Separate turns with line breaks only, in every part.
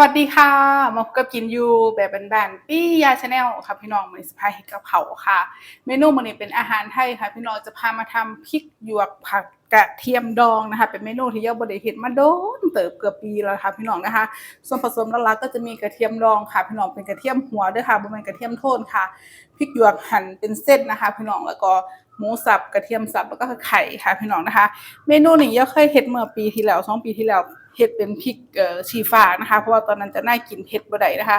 วัสดีค่ะ มาพบกับกินยูแบบแบนๆปี้ยาชาแนลค่ะพี่น้องมันสพายเห็ดกับเขาค่ะ เมนูมันนี้เป็นอาหารไทยค่ะ พี่น้องจะพามาทำพริกหยวกผักกระเทียมดองนะคะ เป็นเมนูที่เยาบไดเห็ดมาโดนเติบเกือบปีแล้วค่ะพี่น้องนะคะ ส่วนผสมหลักๆก็จะมีกระเทียมดองค่ะ พี่น้องเป็นกระเทียมหัวด้วยค่ะบะหมี่กระเทียมโทนค่ะพริกหยวกหั่นเป็นเส้นนะคะ พี่น้องแล้วก็หมูสับกระเทียมสับแล้วก็ไข่ค่ะพี่น้องนะคะ เมนูนี้เยาเคยเห็ดเมื่อปีที่แล้วสองปีที่แล้ว เห็ดเป็นพริกชีฟ้านะคะ เพราะว่าตอนนั้นจะน่ากินเผ็ดบ่ได้นะคะ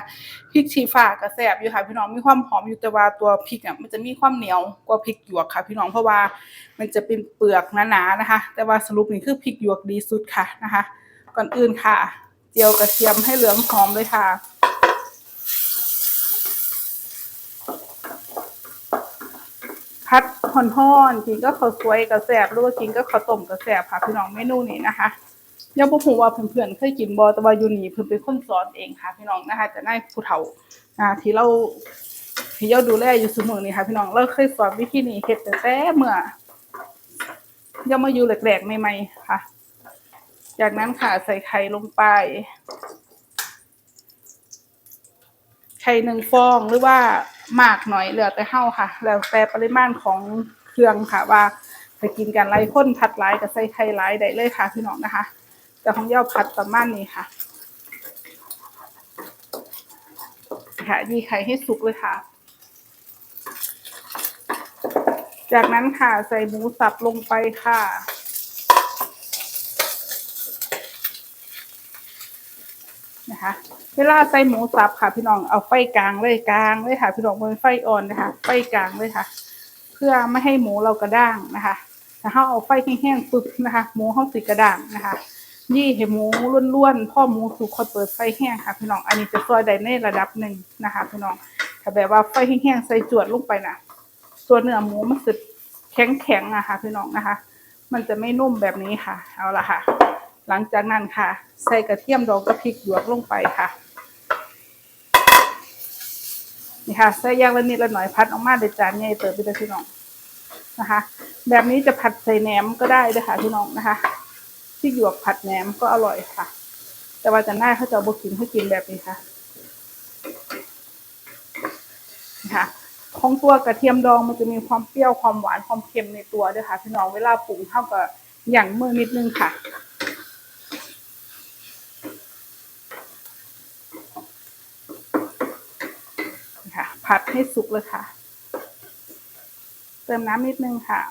พริกชีฟ้าก็แซ่บอยู่ค่ะพี่น้องมีความหอมอยู่แต่ว่าตัวพริกอะมันจะมีความเหนียวกว่าพริกหยวกค่ะ พี่น้องเพราะว่ามันจะเป็นเปลือกหนาๆนะคะ แต่ว่าสรุปนี่คือพริกหยวกดีสุดค่ะนะคะ ก่อนอื่นค่ะ เจียวกระเทียมให้เหลืองหอมเลยค่ะพัดห่อนๆกินก็ข้าวสวยกับแสบหรือว่ากินก็ข้าวต้มกับแสบค่ะพี่น้องเมนูนี้นะคะ ยังบ่ฮู้ว่าเพื่อนๆเคยกินบ่แต่ว่าอยู่นี่เพิ่นเป็นคนสอนเองค่ะพี่น้องนะคะจะได้ผู้เฒ่าอ่าที่เราที่เราดูแลอยู่สมอนี่ค่ะพี่น้องเราเคยสอนวิธีนี้เฮ็ดตั้งแต่เมื่อยังมาอยู่แรกๆใหม่ๆค่ะ จากนั้นค่ะใส่ไข่ลงไป ไข่หนึ่งฟองหรือว่ามากหน่อยเหลือแต่เฮาค่ะ แล้วแต่ปริมาณของเครื่องค่ะว่าถ้ากินกันไรข้นผัดหลายก็ใส่ไข่หลายได้เลยค่ะพี่น้องนะคะ แต่ของเย่าผัดประมาณนี้ค่ะ ค่ะยีไข่ให้สุกเลยค่ะ จากนั้นค่ะใส่หมูสับลงไปค่ะนะคะเวลาใส่หมูสับค่ะ พี่น้องเอาไฟกลางเลยกลางเลยค่ะ พี่น้องบนไฟอ่อนนะคะ ไฟกลางเลยค่ะ เพื่อไม่ให้หมูเรากระด้างนะคะถ้าเราเอาไฟแห้งๆปุ๊บนะคะ หมูเขาสิกระด้างนะคะ นี่ให้หมูล้วนๆพ่อหมูสุกคอยเปิดไฟแห้งค่ะพี่น้อง อันนี้จะซอยได้ในระดับหนึ่งนะคะพี่น้องถ้าแบบว่าไฟแห้งๆใส่จวดลงไปนะตัวเนื้อหมูมันสึกแข็งๆอะค่ะพี่น้องนะคะ มันจะไม่นุ่มแบบนี้ค่ะ เอาละค่ะ หลังจากนั้นค่ะ ใส่กระเทียมดองกระพริกหยวกลงไปค่ะนี่ค่ะใส่ย่างละนิดละหน่อยพัดออกมาเด็ดจานใหญ่เติบไปเลยพี่น้องนะคะ แบบนี้จะผัดใส่แหนมก็ได้ด้วยค่ะพี่น้องนะคะ ที่หยวกผัดแหนมก็อร่อยค่ะ แต่ว่าจะน่าเขาจะเอาบกินให้กินแบบนี้ค่ะนะคะของตัวกระเทียมดองมันจะมีความเปรี้ยวความหวานความเค็มในตัวด้วยค่ะพี่น้องเวลาปรุงเท่ากับอย่างมือนิดนึงค่ะค่ะ ผัดให้สุกเลยค่ะ เติมน้ำนิดนึงค่ะ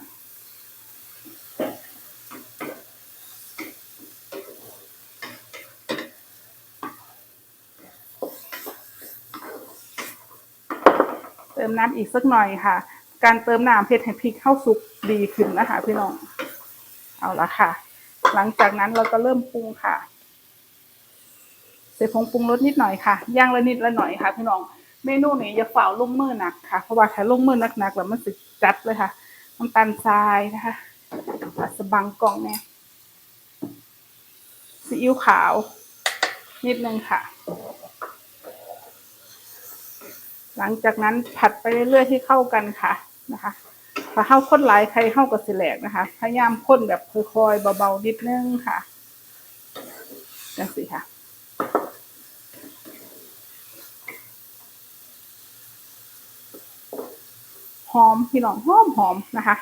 ติมน้ำอีกสักหน่อยค่ะ การเติมน้ำเผ็ดให้พริกเข้าสุกดีขึ้นนะคะพี่น้อง เอาละค่ะ หลังจากนั้นเราก็เริ่มปรุงค่ะใส่ผงปรุงรสนิดหน่อยค่ะ ย่างละนิดละหน่อยค่ะ พี่น้อง เมนูนี้อย่าฝ่าลงมือหนักค่ะ เพราะว่าถ้าลงมือหนักๆแล้วมันสิจัดเลยค่ะ น้ำตาลทรายนะคะอาจจะบังกล่องเนี่ยซีอิ๊วขาว นิดนึงค่ะ หลังจากนั้นผัดไปเรื่อยๆที่เข้ากันค่ะนะคะถ้าเข้าข้นหลายใครเข้ากับสิแหลกนะคะ พยายามข้นแบบค่อยๆเบาๆนิดนึงค่ะจังสิค่ะหอมพี่น้องหอมหอมนะคะ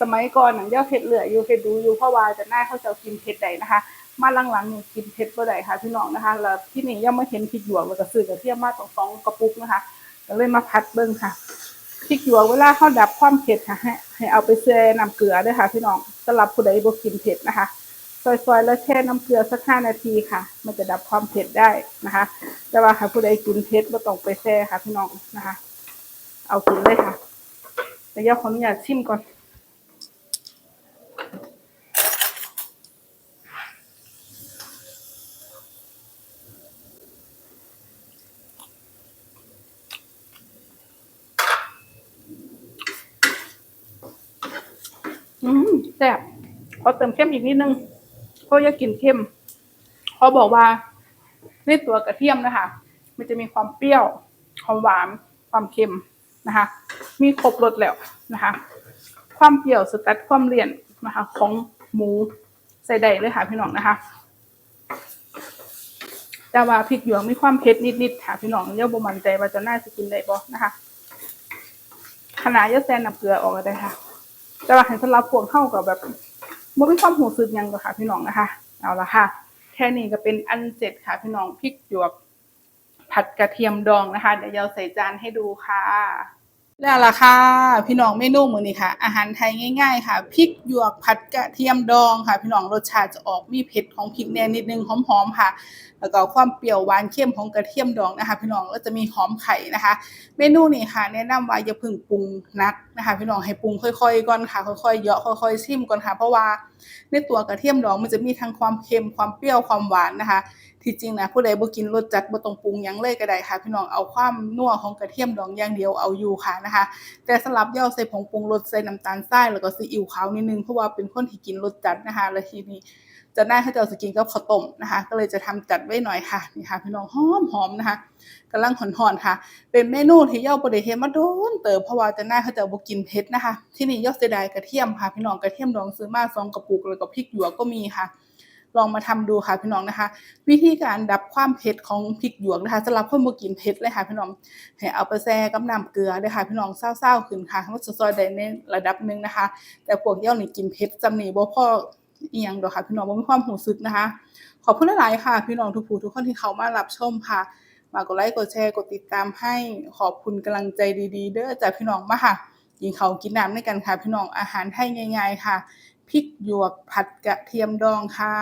สมัยก่อนหนังเจ้าเผ็ดเหลืออยู่เผ็ดดูอยู่เพราะว่าจะหน้าเขาจะกินเผ็ดใดนะคะ มาหลังๆนี่กินเผ็ดบ่ได้ค่ะพี่น้องนะคะ แล้วที่นี่ยังไม่เห็นพริกหยวกแล้วก็ซื้อกระเทียมมาสองสองกระปุกนะคะ ก็เลยมาพัดเบิ้งค่ะพริกหยวกเวลาเขาดับความเผ็ดค่ะให้ให้เอาไปแช่น้ำเกลือด้วยค่ะพี่น้องสำหรับผู้ใดบ่กินเผ็ดนะคะ ซอยๆแล้วแช่น้ำเกลือสักห้านาทีค่ะ มันจะดับความเผ็ดได้นะคะ แต่ว่าค่ะผู้ใดกินเผ็ดบ่ต้องไปแช่ค่ะพี่น้องนะคะ เอากินเลยค่ะแต่ย่าขออนุญาตชิมก่อน อืมแซ่บขอเติมเข้มอีกนิดนึงเพราะอยากกินเข้มเขาบอกว่าในตัวกระเทียมนะคะ มันจะมีความเปรี้ยว ความหวาน ความเค็มนะคะ มีครบรสแล้วนะคะ ความเปรี้ยวสตัดความเลี่ยนนะคะ ของหมูใส่ได้เลยค่ะพี่น้องนะคะ แต่ว่าพริกหยวกมีความเผ็ดนิดๆค่ะพี่น้องเดี๋ยวบ่มันใจว่าจะน่าสิกินได้บ่นะคะขนาดยาแซนน้ำเกลือออกก็ได้ค่ะ แต่ว่าให้สำหรับพวกเข้ากับแบบบ่มีความหูสึกยังก็ค่ะ พี่น้องนะคะ เอาละค่ะ แค่นี้ก็เป็นอันเสร็จค่ะ พี่น้องพริกหยวกผัดกระเทียมดองนะคะ เดี๋ยวเราใส่จานให้ดูค่ะ แล้วล่ะค่ะ พี่น้องเมนูมื้อนี้ค่ะ อาหารไทยง่ายๆ ค่ะพริกหยวกผัดกระเทียมดองค่ะ พี่น้องรสชาติจะออกมีเผ็ดของพริกแน่นิดนึงหอมๆค่ะ แล้วก็ความเปรี้ยวหวานเข้มของกระเทียมดองนะคะ พี่น้องก็จะมีหอมไข่นะคะ เมนูนี้ค่ะ แนะนำว่าอย่าเพิ่งปรุงนักนะคะ พี่น้องให้ปรุงค่อยๆก่อนค่ะ ค่อยๆเยาะค่อยๆชิมก่อนค่ะ เพราะว่าในตัวกระเทียมดองมันจะมีทั้งความเค็มความเปรี้ยวความหวานนะคะ ที่จริงนะผู้ใดบ่กินรสจัดบ่ต้องปรุงหยังเลยก็ได้ค่ะ พี่น้องเอาความนัวของกระเทียมดองอย่างเดียวเอาอยู่ค่ะนะคะ แต่สำหรับย่าใส่ผงปรุงรสใส่น้ำตาลทรายแล้วก็ซีอิ๊วขาวนิดนึงเพราะว่าเป็นคนที่กินรสจัดนะคะแล้วทีนี้จะได้เขาจะเอาสกินกับข้าวต้มนะคะ ก็เลยจะทำจัดไว้หน่อยค่ะนี่ค่ะพี่น้องหอมหอมนะคะกำลังหอนๆค่ะ เป็นเมนูที่ย่าบ่ได้เฮ็ดมาโดนเติบเพราะว่าจะได้เขาจะบ่กินเผ็ดนะคะ ที่นี่ย่าเสียดายกระเทียมค่ะ พี่น้องกระเทียมดองซื้อมาสองกระปุกแล้วก็พริกหยวกก็มีค่ะ ลองมาทำดูค่ะพี่น้องนะคะ วิธีการดับความเผ็ดของพริกหยวกนะคะสำหรับคนบ่กินเผ็ดเลยค่ะพี่น้องให้เอาไปแช่กับน้ำเกลือเด้อค่ะพี่น้องเศร้าๆขึ้นค่ะมันจะซอยได้ในระดับหนึ่งนะคะ แต่พวกเย้านี่กินเผ็ดจำนี่บ่พออียงดอกค่ะพี่น้องบ่มีความรู้สึกนะคะ ขอบคุณหลายๆค่ะ พี่น้องทุกผู้ทุกคนที่เข้ามารับชมค่ะมากดไลค์กดแชร์กดติดตามให้ขอบคุณกำลังใจดี ๆ เด้อจากพี่น้องมาค่ะกินข้ากินน้ำด้วยกันค่ะ พี่น้องอาหารไทยง่ายๆค่ะ พริกหยวกผัดกระเทียมดองค่ะ